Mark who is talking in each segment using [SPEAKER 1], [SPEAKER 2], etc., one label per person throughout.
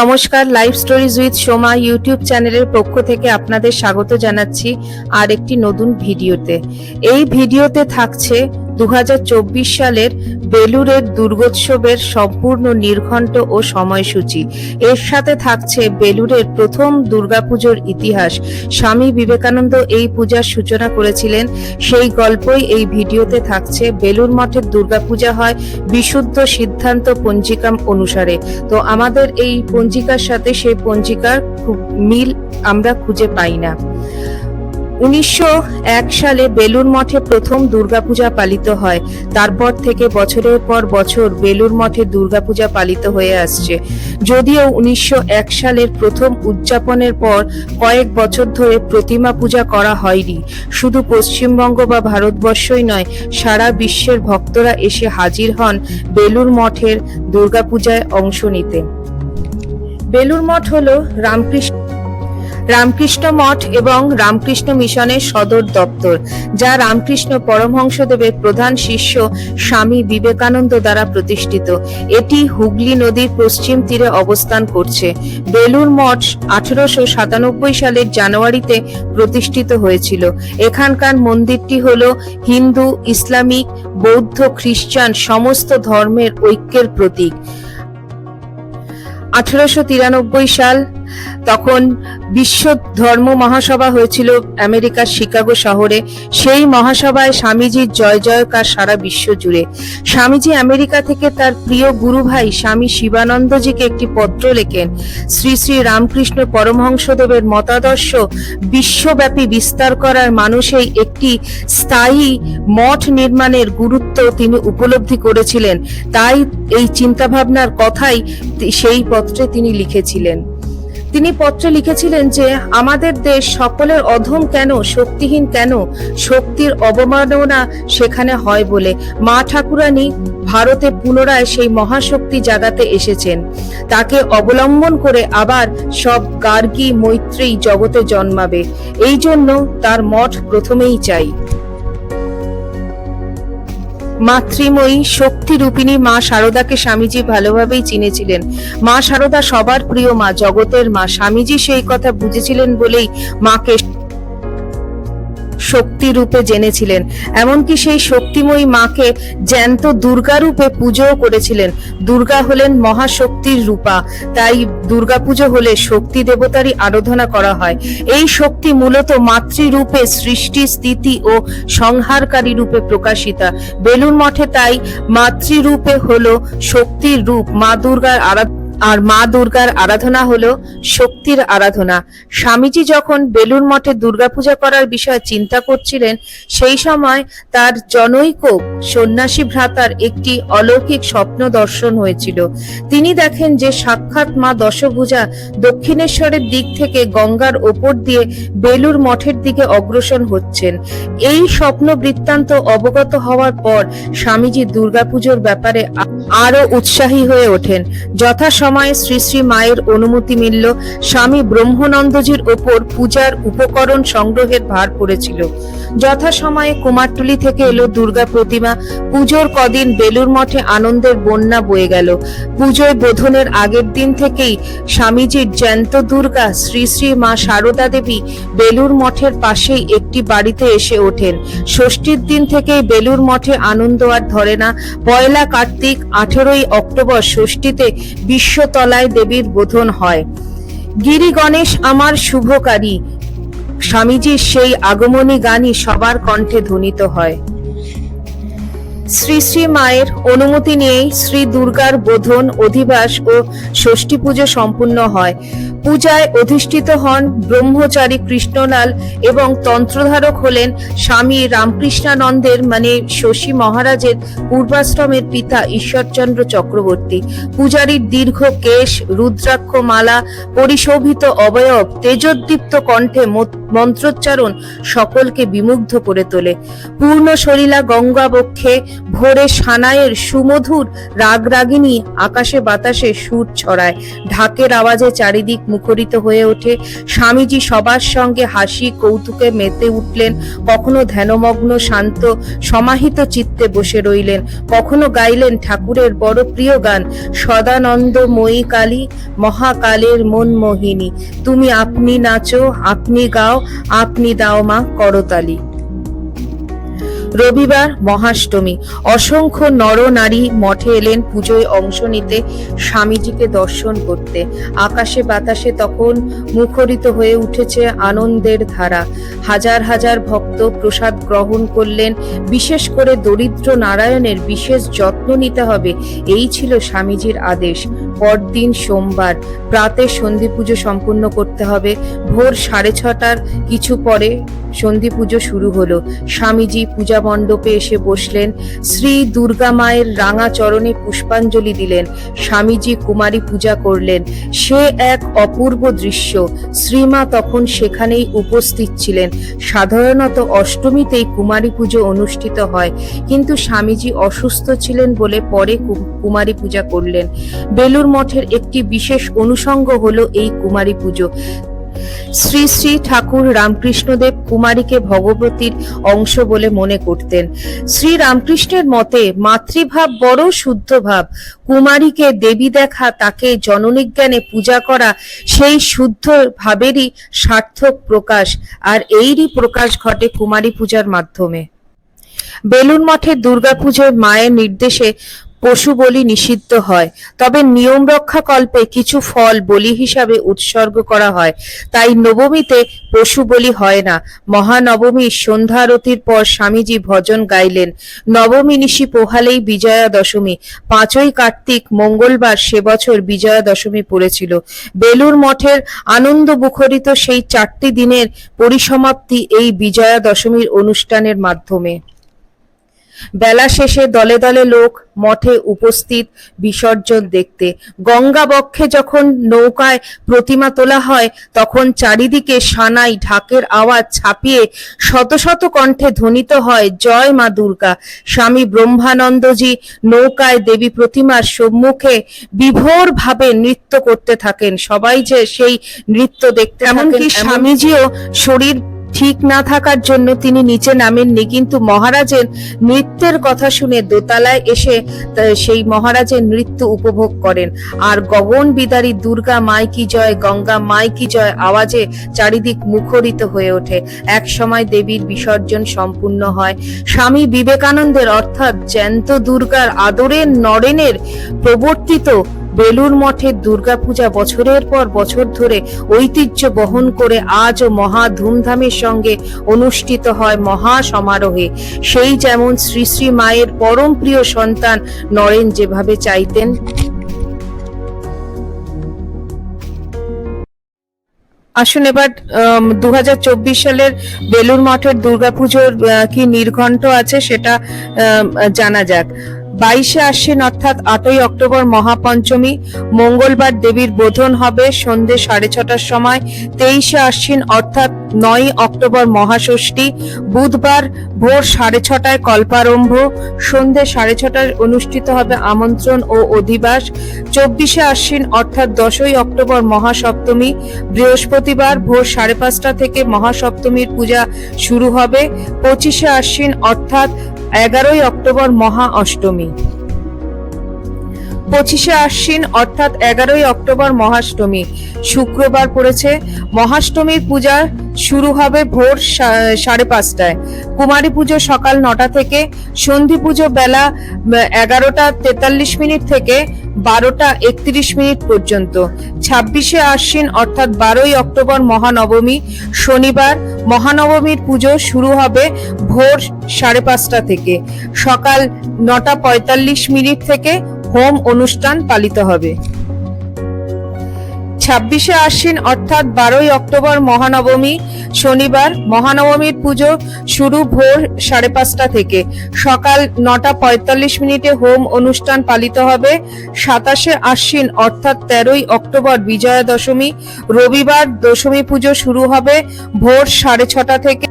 [SPEAKER 1] নমস্কার live stories with Soma YouTube চ্যানেলের পক্ষ থেকে আপনাদের স্বাগত জানাচ্ছি আর একটি নতুন ভিডিওতে। এই ভিডিওতে থাকছে দু সালের বেলুরের দুর্গোৎসবের সম্পূর্ণ নির্ঘণ্ট ও সময়সূচি। এর সাথে থাকছে বেলুরের প্রথম দুর্গাপুজোর ইতিহাস। স্বামী বিবেকানন্দ এই পূজার সূচনা করেছিলেন। সেই গল্পই এই ভিডিওতে থাকছে। বেলুর মঠের দুর্গাপূজা হয় বিশুদ্ধ সিদ্ধান্ত পঞ্জিকাম অনুসারে। তো আমাদের এই পঞ্জিকার সাথে সেই পঞ্জিকার মিল আমরা খুঁজে পাই না। উনিশশো এক সালে বেলুর মঠে প্রথম দুর্গাপূজা পালিত হয়। তারপর থেকে বছরের পর বছর বেলুর মঠে দুর্গাপূজা পালিত হয়ে আসছে। যদিও উনিশশো এক সালের প্রথম উদযাপনের পর কয়েক বছর ধরে প্রতিমা পূজা করা হয়নি। শুধু পশ্চিমবঙ্গ বা ভারতবর্ষই নয়, সারা বিশ্বের ভক্তরা এসে হাজির হন বেলুর মঠের দুর্গাপূজায় অংশ নিতে। বেলুর মঠ হল রামকৃষ্ণ রামকৃষ্ণ মঠ এবং রামকৃষ্ণ মিশনের সদর দপ্তর, যা রামকৃষ্ণ পরমহংসদেবের প্রধান শিষ্য স্বামী বিবেকানন্দ দ্বারা প্রতিষ্ঠিত। এটি হুগলি নদীর পশ্চিম তীরে অবস্থান করছে। বেলুর মঠ আঠারোশো সাতানব্বই সালের জানুয়ারিতে প্রতিষ্ঠিত হয়েছিল। এখানকার মন্দিরটি হল হিন্দু, ইসলামিক, বৌদ্ধ, খ্রিস্টান, সমস্ত ধর্মের ঐক্যের প্রতীক। আঠারোশো তিরানব্বই সাল তখন বিশ্ব ধর্ম মহাসভা হয়েছিল আমেরিকার শিকাগো শহরে। সেই মহাসভায় স্বামীজির জয় জয়কার সারা বিশ্ব জুড়ে। স্বামীজি আমেরিকা থেকে তার প্রিয় গুরু ভাই স্বামী শিবানন্দজিকে একটি পত্র লেখেন। শ্রী শ্রী রামকৃষ্ণ পরমহংসদেবের মতাদর্শ বিশ্বব্যাপী বিস্তার করার মানুষেই একটি স্থায়ী মঠ নির্মাণের গুরুত্ব তিনি উপলব্ধি করেছিলেন। তাই এই চিন্তাভাবনার কথাই সেই পত্রে তিনি লিখেছিলেন। তিনি পত্রে লিখেছিলেন যে, আমাদের দেশ সকলের অধম কেন, শক্তিহীন কেন? শক্তির অবমাননা সেখানে হয় বলে। মা ঠাকুরানী ভারতে পুনরায় সেই মহাশক্তি জাগাতে এসেছেন। তাকে অবলম্বন করে আবার সব গার্গী মৈত্রী জগতে জন্মাবে। এই জন্য তার মঠ প্রথমেই চাই। মাতৃময়ী শক্তি রূপিণী মা শারদাকে স্বামীজি ভালোভাবেই চিনেছিলেন। মা শারদা সবার প্রিয় মা, জগতের মা। স্বামীজি সেই কথা বুঝেছিলেন বলেই মাকে শক্তি রূপে জেনেছিলেন। এমনকি সেই শক্তিময়ী মাকে জ্যান্ত দুর্গা রূপে পুজোও করেছিলেন। দুর্গা হলেন মহাশক্তির রূপা। তাই দুর্গাপুজো হলে শক্তি দেবতারই আরাধনা করা হয়। এই শক্তি মূলত মাতৃরূপে সৃষ্টি, স্থিতি ও সংহারকারী রূপে প্রকাশিতা। বেলুন মঠে তাই মাতৃরূপে হলো শক্তির রূপ। মা দুর্গার আরাধনা আর মা দুর্গার আরাধনা হলো শক্তির আরাধনা। স্বামীজি যখন বেলুর মঠে দুর্গাপূজা করার বিষয়ে চিন্তা করছিলেন, সেই সময় তার জনৈক সন্ন্যাসী ভ্রাতার একটি অলৌকিক স্বপ্ন দর্শন হয়েছিল। তিনি দেখেন যে সাক্ষাৎ মা দশভূজা দক্ষিণেশ্বরের দিক থেকে গঙ্গার ওপর দিয়ে বেলুর মঠের দিকে অগ্রসর হচ্ছেন। এই স্বপ্ন বৃত্তান্ত অবগত হওয়ার পর স্বামীজি দুর্গাপুজোর ব্যাপারে আরও উৎসাহী হয়ে ওঠেন। যথাসময়ে শ্রী শ্রী মায়ের অনুমতি মিলল স্বামী ব্রহ্মানন্দজির ওপর পূজার উপকরণ সংগ্রহের ভার পড়েছিল। যথাসময়ে কুমারটুলি থেকে এলো দুর্গা প্রতিমা। পুজোর কদিন বেলুর মঠে আনন্দের বন্যা বয়ে গেল। পুজোয় বোধনের আগের দিন থেকেই স্বামীজির জ্যান্ত দুর্গা শ্রী শ্রী মা সারদা দেবী বেলুর মঠের পাশেই একটি বাড়িতে এসে ওঠেন। ষষ্ঠীর দিন থেকেই বেলুর মঠে আনন্দ আর ধরে না। পয়লা কার্তিক, আঠেরোই অক্টোবর ষষ্ঠীতে বিশ্বতলায় দেবীর বোধন হয়। গিরি গণেশ, আমার শুভকারী স্বামীজির সেই আগমনী গানই সবার কণ্ঠে ধ্বনিত হয়। শ্রী শ্রী মায়ের অনুমতি নিয়েই শ্রী দুর্গার বোধন, অধিবাস ও ষষ্ঠী পুজো সম্পূর্ণ হয়। পূজায় অধিষ্ঠিত হন ব্রহ্মচারী কৃষ্ণলাল এবং তন্ত্রধারক হলেন স্বামী রামকৃষ্ণানন্দের মানে শশী মহারাজের পূর্বাশ্রমের পিতা ঈশ্বরচন্দ্র চক্রবর্তী। পূজারীর দীর্ঘ কেশ রুদ্রাক্ষ মালা পরিশোভিত অবয়ব, তেজোদ্দীপ্ত কণ্ঠে মন্ত্রোচ্চারণ সকলকে বিমুগ্ধ করে তোলে। পূর্ণ শরীলা গঙ্গা বক্ষে ভোরে সানায়ের সুমধুর রাগরাগিনী আকাশে বাতাসে সুর ছড়ায়। ঢাকের আওয়াজে চারিদিক মুখরিত হয়ে ওঠে। স্বামীজি সবার সঙ্গে হাসি, কৌতুকে মেতে উঠলেন। কখনো ধ্যানমগ্ন, শান্ত, সমাহিত চিত্তে বসে রইলেন। কখনো গাইলেন ঠাকুরের বড় প্রিয় গান সদানন্দময়ী কালী, মহাকালের মন মোহিনী। তুমি আপনি নাচো, আপনি গাও, আপনি দাও মা করতালি। রবিবার মহাষ্টমী। অসংখ্য নর নারী মঠে এলেন পুজোয় অংশ নিতে স্বামীজিকে দর্শন করতে। আকাশে বাতাসে তখন মুখরিত হয়ে উঠেছে আনন্দের ধারা। হাজার হাজার ভক্ত প্রসাদ গ্রহণ করলেন। বিশেষ করে দরিদ্র নারায়ণের বিশেষ যত্ন নিতে হবে। এই ছিল স্বামীজির আদেশ। পরদিন সোমবার। প্রাতে সন্ধি পুজো সম্পূর্ণ করতে হবে। ভোর সাড়ে ছটার কিছু পরে সন্ধি পুজো শুরু হলো। স্বামীজি পূজা মণ্ডপে এসে বসলেন। শ্রী দুর্গা মায়ের রাঙা চরণে পুষ্পাঞ্জলি দিলেন। স্বামীজি কুমারী পূজা করলেন। সে এক অপূর্ব দৃশ্য। শ্রীমা তখন সেখানেই উপস্থিত ছিলেন। সাধারণত অষ্টমীতেই কুমারী পুজো অনুষ্ঠিত হয়। কিন্তু স্বামীজি অসুস্থ ছিলেন বলে পরে কুমারী পূজা করলেন। বেলুর মঠের একটি বিশেষ অনুষঙ্গ হলো এই কুমারী পুজো। শ্রী শ্রী ঠাকুর রামকৃষ্ণদেব কুমারীকে ভগবতীর অংশ বলে মনে করতেন। শ্রী রামকৃষ্ণের মতে, মাতৃভাব বড় শুদ্ধ ভাব। কুমারীকে দেবী দেখা, তাকে জননিজ্ঞানে পূজা করা, সেই শুদ্ধ ভাবেরই সার্থক প্রকাশ। আর এরই প্রকাশ ঘটে কুমারী পূজার মাধ্যমে। বেলুন মঠের দুর্গাপুজোয় মায়ের নির্দেশে পশু বলি নিষিদ্ধ হয়, তবে নিয়ম রক্ষা কল্পে কিছু ফল বলি হিসাবে উৎসর্গ করা হয়। তাই নবমীতে পশু বলি হয় না। মহানবমীর সন্ধ্যা আরতির পর স্বামীজি ভজন গাইলেন। নবমী নিশি পোহালেই বিজয়া দশমী পাঁচই কার্তিক মঙ্গলবার সে বছর বিজয়া দশমী পড়েছিল। বেলুর মঠের আনন্দ মুখরিত সেই চারটি দিনের পরিসমাপ্তি এই বিজয়া দশমীর অনুষ্ঠানের মাধ্যমে। বেলা শেষে দলে দলে লোক মঠে উপস্থিত বিসর্জন দেখতে। গঙ্গা বক্ষে যখন নৌকায় প্রতিমা তোলা হয় তখন চারিদিকে সানাই ঢাকের আওয়াজ ছাপিয়ে শত শত কণ্ঠে ধ্বনিত হয় জয় মা দুর্গা। স্বামী ব্রহ্মানন্দজি নৌকায় দেবী প্রতিমার সম্মুখে বিভোর ভাবে নৃত্য করতে থাকেন। সবাই যে সেই নৃত্য দেখতে এমনকি স্বামীজিও শরীর ঠিক না থাকার জন্য তিনি নিচে নামেননি। কিন্তু মহারাজের নৃত্যের কথা শুনে দোতলায় এসে সেই মহারাজের নৃত্য উপভোগ করেন। আর গগন বিদারী, দুর্গা মাই কি জয়, গঙ্গা মাই কি জয় আওয়াজে চারিদিক মুখরিত হয়ে ওঠে। এক সময় দেবীর বিসর্জন সম্পূর্ণ হয়। স্বামী বিবেকানন্দের অর্থাৎ জ্যান্ত দুর্গার আদরের নরেনের প্রবর্তিত বেলুর মঠের দুর্গাপূজা বছরের পর বছর ধরে ঐতিহ্য বহন করে আজও মহা ধুমধামের সঙ্গে অনুষ্ঠিত হয় মহা সমারোহে। সেই যেমন শ্রী শ্রী মায়ের পরম প্রিয় সন্তান নরেন যেভাবে চাইতেন। আসুন এবার দু হাজার চব্বিশ সালের বেলুর মঠের দুর্গাপুজোর কি নির্ঘণ্ট আছে সেটা জানা যাক। বাইশে আশ্বিন অর্থাৎ আটই অক্টোবর মহাপঞ্চমী, মঙ্গলবার দেবীর বোধন হবে সন্ধে সাড়ে ছটার সময়, তেইশে আশ্বিন অর্থাৎ নয় অক্টোবর মহাষষ্ঠী, বুধবার ভোর সাড়ে ছটায় কল্পারম্ভ, সন্ধে সাড়ে ছটায় অনুষ্ঠিত হবে আমন্ত্রণ ও অধিবাস, চব্বিশে আশ্বিন অর্থাৎ দশই অক্টোবর মহাসপ্তমী, বৃহস্পতিবার ভোর সাড়ে পাঁচটা থেকে মহাসপ্তমীর পূজা শুরু হবে, পঁচিশে আশ্বিন অর্থাৎ এগারোই অক্টোবর মহা অষ্টমী। পঁচিশে আশ্বিন, অর্থাৎ এগারোই অক্টোবর মহাষ্টমী। শুক্রবার পড়েছে। মহাষ্টমীর পূজা শুরু হবে ভোর সাড়ে পাঁচটায়। কুমারী পুজো সকাল নটা থেকে, সন্ধি পুজো বেলা এগারোটা তেতাল্লিশ মিনিট থেকে, বারোটা একত্রিশ মিনিট পর্যন্ত। ছাব্বিশে আশ্বিন, অর্থাৎ বারোই অক্টোবর মহানবমী, শনিবার মহানবমীর পুজো শুরু হবে ভোর সাড়ে পাঁচটা থেকে। সকাল নটা পঁয়তাল্লিশ মিনিট থেকে হোম অনুষ্ঠান পালিত হবে। ছাব্বিশে আশ্বিন অর্থাৎ বারোই অক্টোবর মহানবমী শনিবার মহানবমীর পুজো শুরু ভোর সাড়ে পাঁচটা থেকে। সকাল নটা পঁয়তাল্লিশ মিনিটে হোম অনুষ্ঠান পালিত হবে। সাতাশে আশ্বিন অর্থাৎ তেরোই অক্টোবর বিজয়া দশমী রবিবার দশমী পুজো শুরু হবে ভোর সাড়ে ছটা থেকে।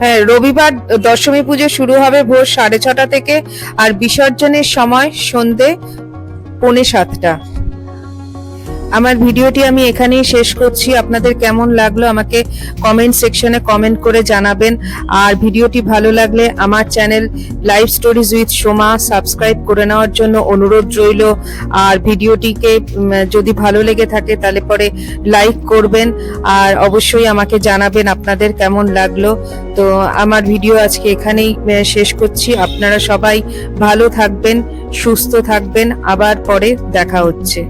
[SPEAKER 1] হ্যাঁ রবিবার দশমী পুজো শুরু হবে ভোর সাড়ে ছটা থেকে আর বিসর্জনের সময় সন্ধে পৌনে সাতটা। আমার ভিডিওটি আমি এখানেই শেষ করছি। আপনাদের কেমন লাগল আমাকে কমেন্ট সেকশনে কমেন্ট করে জানাবেন। আর ভিডিওটি ভালো লাগলে আমার channel live stories with Soma subscribe করে নেওয়ার জন্য অনুরোধ রইল। আর ভিডিওটিকে যদি ভালো লেগে থাকে তাহলে পরে লাইক করবেন। আর অবশ্যই আমাকে জানাবেন আপনাদের কেমন লাগল। তো আমার ভিডিও আজকে এখানেই শেষ করছি। আপনারা সবাই ভালো থাকবেন, সুস্থ থাকবেন। আবার পরে দেখা হচ্ছে।